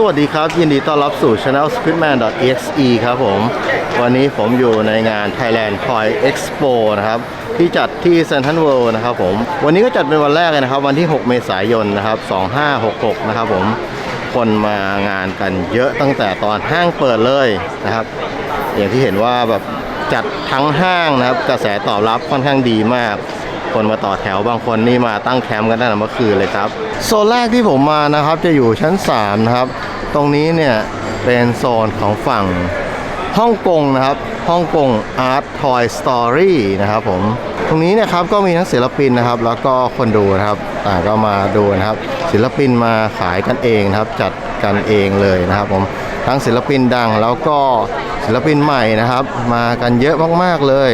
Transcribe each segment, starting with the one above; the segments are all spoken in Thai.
สวัสดีครับ ยินดีต้อนรับสู่ channel squidman.exe ครับผม วันนี้ผมอยู่ในงาน Thailand Toy Expo นะครับ ที่จัดที่ Central World นะครับผม วันนี้ก็จัดเป็นวันแรกเลยนะครับ วันที่ 6 เมษายนนะครับ 2566 นะครับผมคนมางานกันเยอะตั้งแต่ตอนห้างเปิดเลยนะครับ อย่างที่เห็นว่าแบบจัดทั้งห้างนะครับ กระแสตอบรับค่อนข้างดีมาก คนมาต่อแถวบางคนนี่มาตั้งแคมป์กันตั้งแต่เมื่อคืนเลยครับโซนแรกที่ผมมานะครับจะอยู่ชั้น 3 นะครับ ตรงนี้เนี่ยเป็นโซนของฝั่งฮ่องกงนะครับฮ่องกง Art Toy Story นะครับผมตรงนี้เนะครับก็มีทั้งศิลปินนะครับ แล้วก็คนดูนะครับต่างก็มาดูนะครับ ศิลปินมาขายกันเองนะครับ จัดกันเองเลยนะครับผมทั้งศิลปินดังแล้วก็ศิลปินใหม่นะครับ มากันเยอะมากๆเลย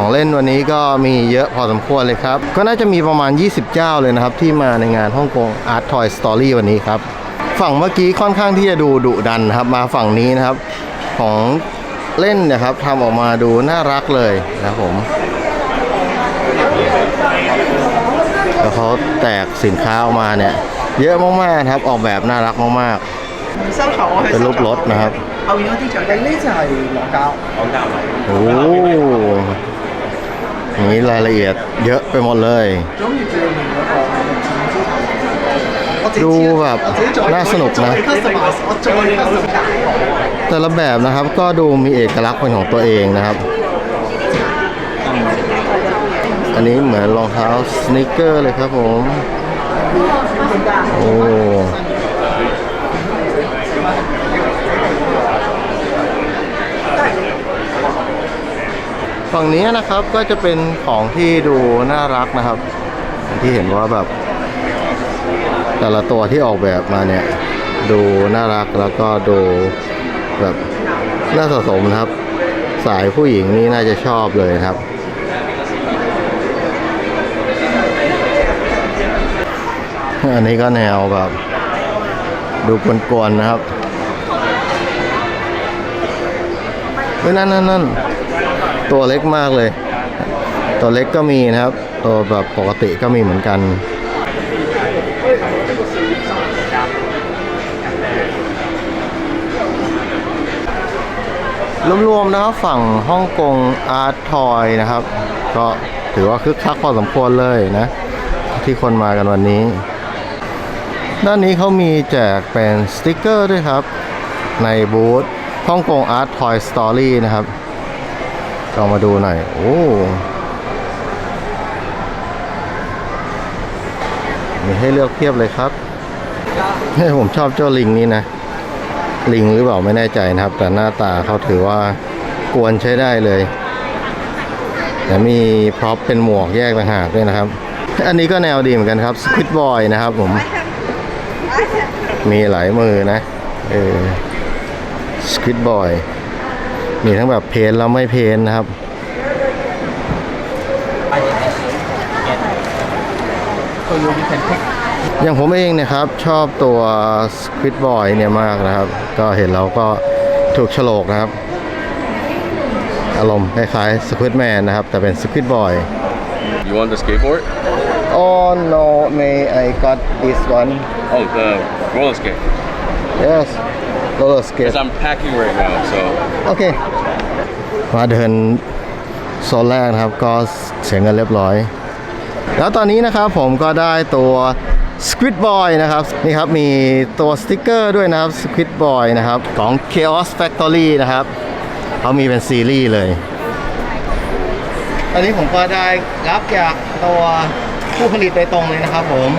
ของเล่นวันนี้ก็มีเยอะพอสมควรเลยครับ ก็น่าจะมีประมาณ 20 เจ้าเลยนะครับ ที่มาในงานฮ่องกง Art Toy Story วันนี้ครับ ฝั่งเมื่อกี้ค่อนข้างที่จะดูดุดันครับ มาฝั่งนี้นะครับ ของเล่นนะครับทำออกมาดูน่ารักเลยนะผมแล้วเขาแตกสินค้าออกมาเนี่ย เยอะมากๆครับออกแบบน่ารักมากๆเป็นรูปรถนะครับเอาอีกที่จะได้เล่นใจหมอกาวโอ้ นี้รายละเอียดเยอะไปหมดเลย ดูแบบน่าสนุกนะ แต่ละแบบนะครับก็ดูมีเอกลักษณ์เป็นของตัวเองนะครับ อันนี้เหมือนรองเท้าสเนคเกอร์เลยครับผม โอ้ ฝั่งนี้นะครับก็จะเป็นของที่ดูน่ารักนะครับ ที่เห็นว่าแบบ แต่ละตัวที่ออกแบบมาเนี่ย ดูน่ารักแล้วก็ดูแบบน่าสะสมนะครับ สายผู้หญิงนี่น่าจะชอบเลยครับ อันนี้ก็แนวแบบ ดูกวนๆนะครับเฮ้ยนั่นนั่นนั่น ตัวเล็กมากเลย ตัวเล็กก็มีนะครับ ตัวแบบปกติก็มีเหมือนกันรวมๆนะครับฝั่งฮ่องกงอาร์ตทอยนะครับ ก็ถือว่าคึกคักพอสมควรเลยนะ ที่คนมากันวันนี้ ด้านนี้เขามีแจกเป็นสติกเกอร์ด้วยครับ ในบูธฮ่องกงอาร์ตทอยสตอรี่นะครับ ลองมาดูหน่อย โอ้มีให้เลือกเพียบเลยครับให้ผมชอบเจ้าลิงนี้นะ ลิงหรือเปล่าไม่แน่ใจนะครับ แต่หน้าตาเขาถือว่ากวนใช้ได้เลย แต่มีพร็อพเป็นหมวกแยกต่างหากด้วยนะครับ อันนี้ก็แนวดีเหมือนกันครับสควิตบอยนะครับผม มีหลายมือนะ เออสควิตบอย มีทั้งแบบเพนแล้วไม่เพนนะครับ อย่างผมเองเนะครับชอบตัว Squid Boy เนี่ยมากนะครับ ก็เห็นแล้วก็ถูกโฉลกนะครับ อารมณ์คล้ายๆ Squid Man นะครับ แต่เป็น Squid Boy You want the skateboard? Oh no may I got this one Oh, the roller skate. Yes roller skate Because I'm packing right now, so โอเคมาเดินโซนแรกนะครับก็เสียเงินเรียบร้อย แล้วตอนนี้นะครับผมก็ได้ตัว Squid Boy นะครับ นี่ครับมีตัวสติกเกอร์ด้วยนะครับ Squid Boy นะครับของ Chaos Factory นะครับเขามีเป็นซีรีส์เลย ตอนนี้ผมก็ได้รับจากตัวผู้ผลิตโดยตรงเลยนะครับผม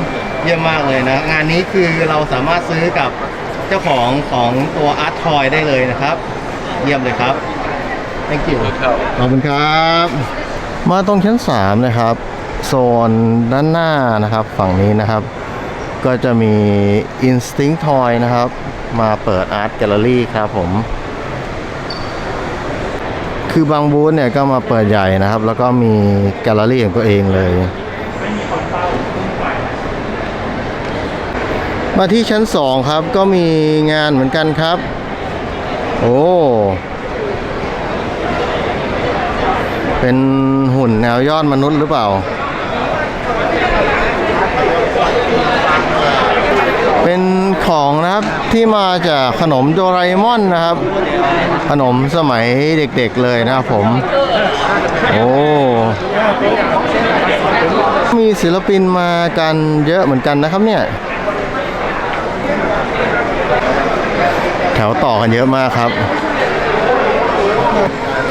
เยี่ยมมากเลยนะ งานนี้คือเราสามารถซื้อกับ เจ้าของของตัว Art Toy ได้เลยนะครับ เยี่ยมเลยครับ thank you look how ขอบคุณครับ มาตรงชั้น 3 นะครับ โซนด้านหน้านะครับ ฝั่งนี้นะครับ ก็จะมี Instinct Toy นะครับ มาเปิด Art Gallery ครับผม คือบางบูธเนี่ยก็มาเปิดใหญ่นะครับ แล้วก็มีแกลเลอรี่ของตัวเองเลย มาที่ชั้น2ครับก็มีงานเหมือนกันครับ โอ้เป็นหุ่นแนวยอดมนุษย์หรือเปล่า เป็นของนะครับที่มาจากขนมโดราเอมอนนะครับ ขนมสมัยเด็กๆเลยนะครับผม โอ้มีศิลปินมากันเยอะเหมือนกันนะครับเนี่ย ถวต่อกันเยอะมากครับ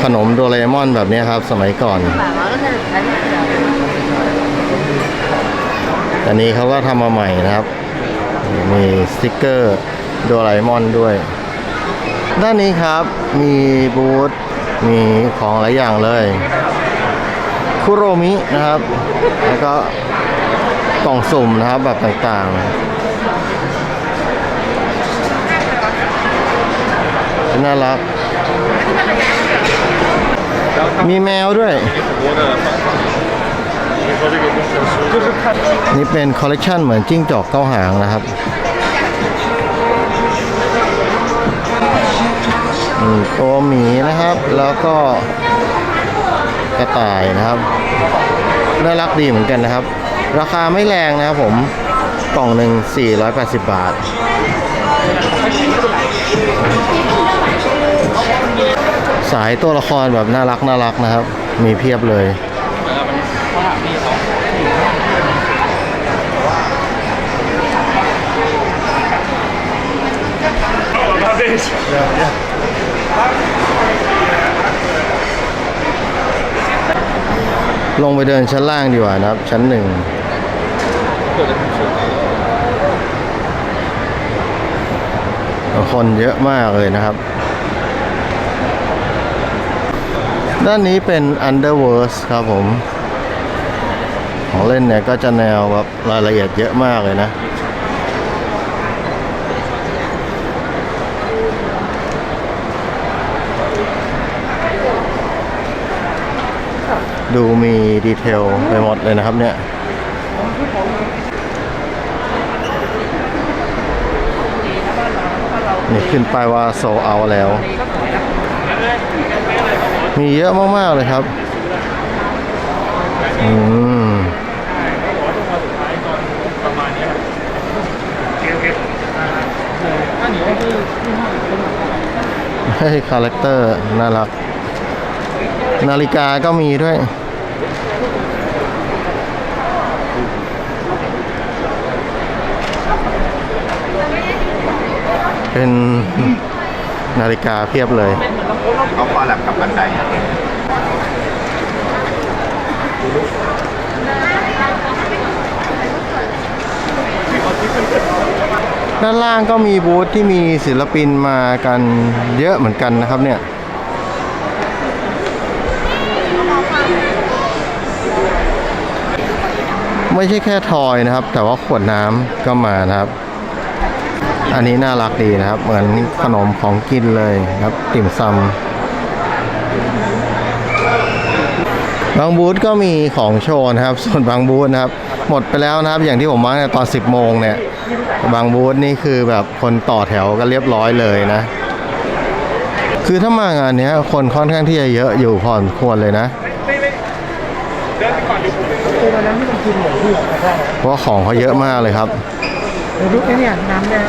ขนมโดเอมอนแบบนี้ครับ สมัยก่อน อันนี้เขาก็ทำมาใหม่นะครับ มีสติกเกอร์โดเอมอนด้วย ด้านนี้ครับมีบูธมีของหลายอย่างเลย คุโรมินะครับ แล้วก็กล่องสุ่มนะครับแบบต่างๆ น่ารัก มีแมวด้วย นี่เป็นคอลเลกชันเหมือนจิ้งจอกเก้าหางนะครับตัวหมีนะครับ แล้วก็กระต่ายนะครับ น่ารักดีเหมือนกันนะครับ ราคาไม่แรงนะครับผมกล่องหนึ่ง480 บาท สายตัวละครแบบน่ารักน่ารักนะครับ มีเพียบเลยลงไปเดินชั้นล่างดีกว่านะครับ ชั้นหนึ่งคนเยอะมากเลยนะครับ ด้านนี้เป็น Underverse ครับผม ของเล่นเนี่ยก็จะแนวแบบรายละเอียดเยอะมากเลยนะ ดูมีดีเทลไปหมดเลยนะครับเนี่ยนี่ขึ้นไปว่าโซเอาแล้ว มีเยอะมากๆเลยครับอืมให้คาแรคเตอร์น่ารัก นาฬิกาก็มีด้วยเป็นนาฬิกาเพียบเลย อแลบกับบันไดด้านล่างก็มีบูธที่มีศิลปินมากันเยอะเหมือนกันนะครับเนี่ยไม่ใช่แค่ทอยนะครับ แต่ว่าขวดน้ำก็มานะครับ อันนี้น่ารักดีนะครับ เหมือนขนมของกินเลยครับติ่มซำ บางบูธก็มีของโชว์นะครับ ส่วนบางบูธนะครับ หมดไปแล้วนะครับ อย่างที่ผมมาเนี่ยตอน 10 โมงเนี่ย บางบูธนี่คือแบบคนต่อแถวกันเรียบร้อยเลยนะ คือถ้ามางานเนี้ยคนค่อนข้างที่จะเยอะอยู่พอสมควรเลยนะคือวันนั้นที่มันกินหมูที่ของใช่เพราะว่าของเขาเยอะมากเลยครับเดี๋ยวดูไอ้เนี่ยน้ำแดง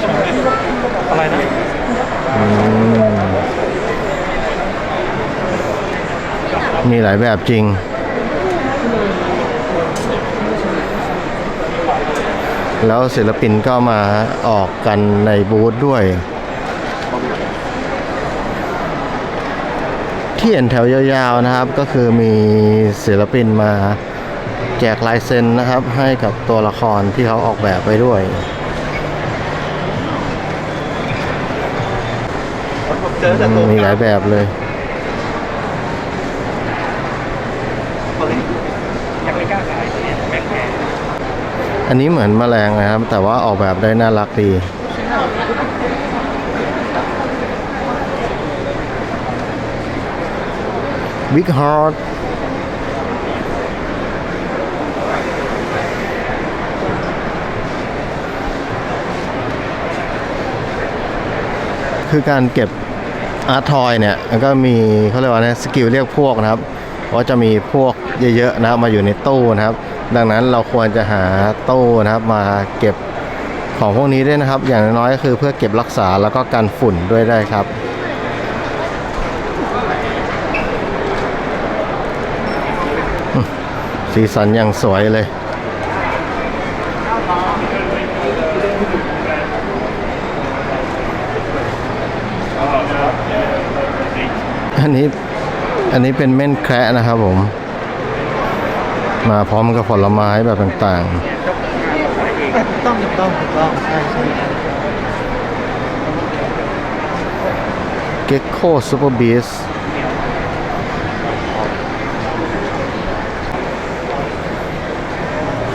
อะไรนะอืมมีหลายแบบจริง แล้วศิลปินก็มาออกกันในบูธด้วย ที่เห็นแถวยาวๆนะครับ ก็คือมีศิลปินมาแจกลายเซ็นนะครับ ให้กับตัวละครที่เขาออกแบบไปด้วยผมเจอแต่ตัวมีหลายแบบเลย ยังไม่กล้าขายตัวเนี่ยแม่งแพง อันนี้เหมือนแมลงนะครับ แต่ว่าออกแบบได้น่ารักดี Big Heart คือการเก็บอาร์ทอยเนี่ยก็มีเขาเรียกว่านะสกิลเรียกพวกนะครับว่าจะมีพวกเยอะๆนะครับมาอยู่ในตู้นะครับ ดังนั้นเราควรจะหาตู้นะครับมาเก็บของพวกนี้ด้วยนะครับ อย่างน้อยก็คือเพื่อเก็บรักษาแล้วก็กันฝุ่นด้วยได้ครับสีสันอย่างสวยเลย อันนี้ อันนี้เป็นเม่นแคระนะครับผม มาพร้อมกับผลไม้แบบต่างถูกต้องต้องต้องใช่ใช่เก็กโคซูเปอร์บีส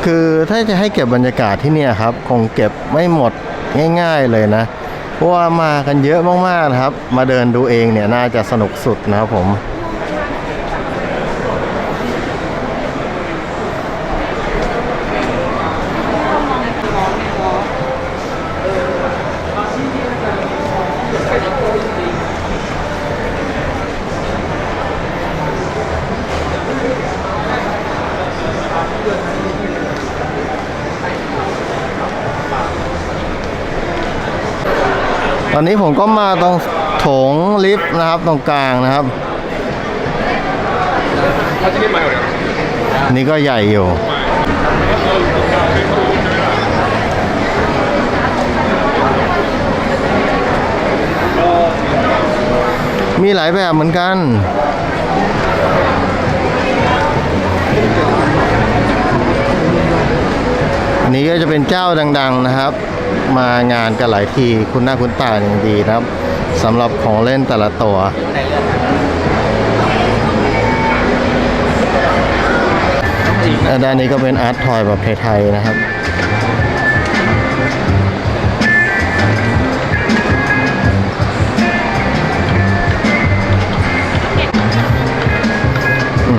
คือถ้าจะให้เก็บบรรยากาศที่เนี่ยครับ คงเก็บไม่หมดง่าย ๆเลยนะ เพราะว่ามากันเยอะมากๆนะครับ มาเดินดูเองเนี่ยน่าจะสนุกสุดนะครับผม ตอนนี้ผมก็มาตรงโถงลิฟต์นะครับตรงกลางนะครับนนี้ก็ใหญ่อยู่ มีหลายแบบเหมือนกัน อันนี้ก็จะเป็นเจ้าดัง ๆนะครับ มางานกันหลายทีคุณหน้าคุณตาอย่างดีนะครับสำหรับของเล่นแต่ละตัวแด้านนี้ก็เป็นอาร์ตทอยแบบไทยๆนะครับ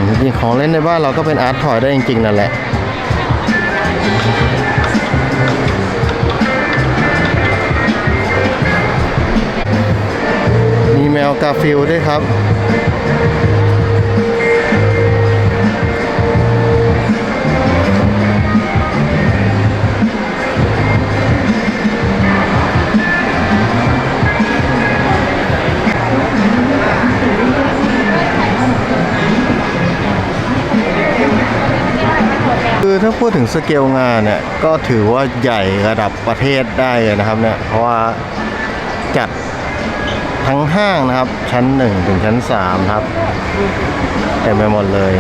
จริงๆของเล่นในบ้านเราก็เป็นอาร์ตทอยได้จริงๆนั่นแหละ แมวกาฟิลด้วยครับ คือถ้าพูดถึงสเกลงานเนี่ย ก็ถือว่าใหญ่ระดับประเทศได้นะครับเนี่ย เพราะว่า ทั้งห้างนะครับ ชั้น1ถึงชั้น3ครับเต็มไปหมดเลย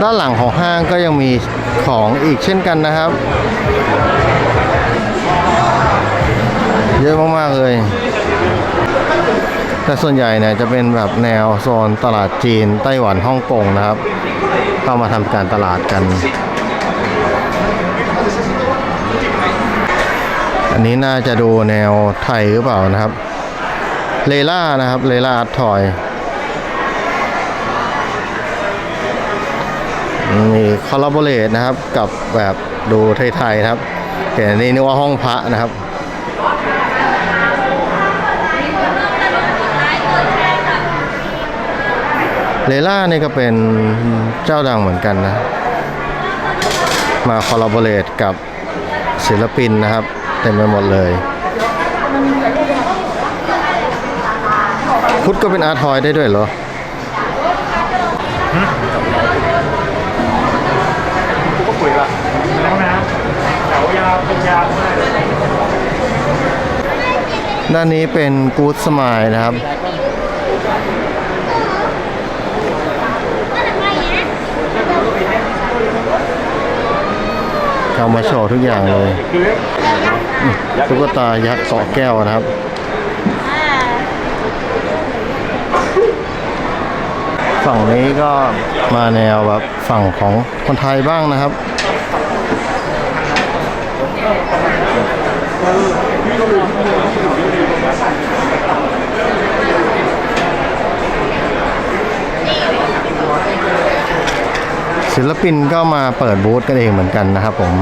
ด้านหลังของห้างก็ยังมีของอีกเช่นกันนะครับ เยอะมากๆเลย แต่ส่วนใหญ่เนี่ยจะเป็นแบบแนวโซนตลาดจีนไต้หวันฮ่องกงนะครับ เข้ามาทำการตลาดกัน อันนี้น่าจะดูแนวไทยหรือเปล่านะครับ เลล่านะครับ เลล่าอาร์ตทอย มีคอลลาบอร์เรตนะครับกับแบบดูไทยๆครับแต่อันนี้นึกว่าห้องพระนะครับเลล่านี่ก็เป็นเจ้าดังเหมือนกันนะ มาคอลลาบอร์เรตกับศิลปินนะครับ เต็มไปหมดเลย พุทธก็เป็นอาร์ทอยได้ด้วยเหรอกูก็คุยละแล้วนะแถวยาวเป็นยาวมากด้านนี้เป็นกู๊ดสมายนะครับเอามาโชว์ทุกอย่างเลยอืม ตุ๊กตายักษ์เกาะแก้วนะครับฝั่งนี้ก็มาแนวแบบฝั่งของคนไทยบ้างนะครับ ศิลปินก็มาเปิดบูธกันเองเหมือนกันนะครับผม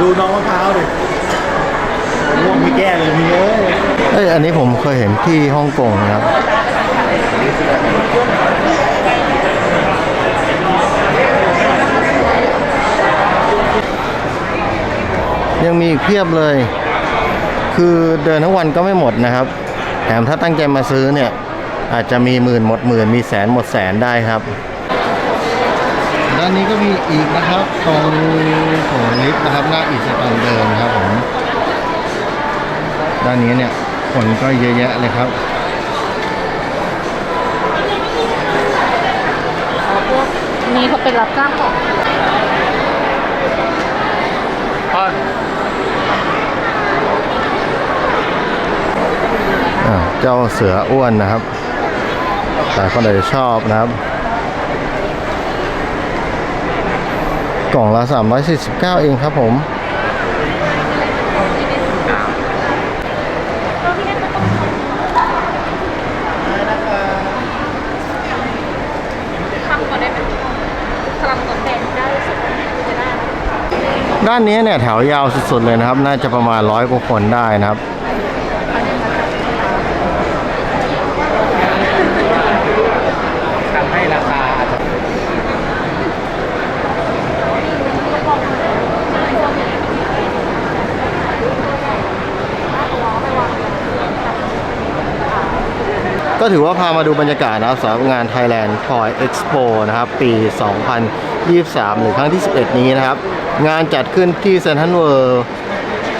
ดูน้องมะพร้าวดิม่วงไม่แก้เลยมีเอ้ยเอ้ยอันนี้ผมเคยเห็นที่ฮ่องกงนะครับ ยังมีอีกเพียบเลย คือเดินทั้งวันก็ไม่หมดนะครับ แถมถ้าตั้งใจมาซื้อเนี่ย อาจจะมีหมื่นหมดหมื่นมีแสนหมดแสนได้ครับานนี้ก็มีอีกนะครับตรงของลิฟต์นะครับหน้าอีสตันเดิมครับผมด้านนี้เนี่ยคนก็เยอะแยะเลยครับนี่เขาเป็นรับจ้างของอ่าเจ้าเสืออ้วนนะครับ แต่คนอาจจะชอบนะครับ กล่องละ 349 เองครับผมทำก่อนได้ไหมสลับก่อนแดงได้รู้สึกว่าจะได้ด้านนี้เนี่ยแถวยาวสุดๆเลยนะครับ น่าจะประมาณร้อยกว่าคนได้นะครับ ทำให้ราคาอาจจะ ก็ถือว่าพามาดูบรรยากาศนะครับสำหรับงาน Thailand Toy Expo นะครับ ปี 2023 หรือครั้งที่ 11 นี้นะครับ งานจัดขึ้นที่เซนทรัลเวิลด์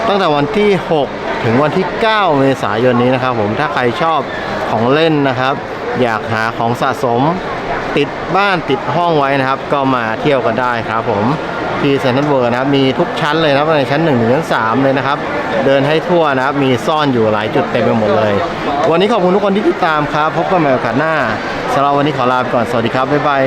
ตั้งแต่วันที่ 6 ถึงวันที่ 9 เมษายนนี้นะครับผมถ้าใครชอบของเล่นนะครับ อยากหาของสะสมติดบ้านติดห้องไว้นะครับ ก็มาเที่ยวกันได้ครับผม ที่เซนทรัลเวิร์นะครับมีทุกชั้นเลยนะในชั้น1ถึงชั้น3เลยนะครับ เดินให้ทั่วนะครับ มีซ่อนอยู่หลายจุดเต็มไปหมดเลย วันนี้ขอบคุณทุกคนที่ติดตามครับ พบกันใหม่โอกาสหน้าสำหรับวันนี้ขอลาไปก่อนสวัสดีครับบ๊ายบาย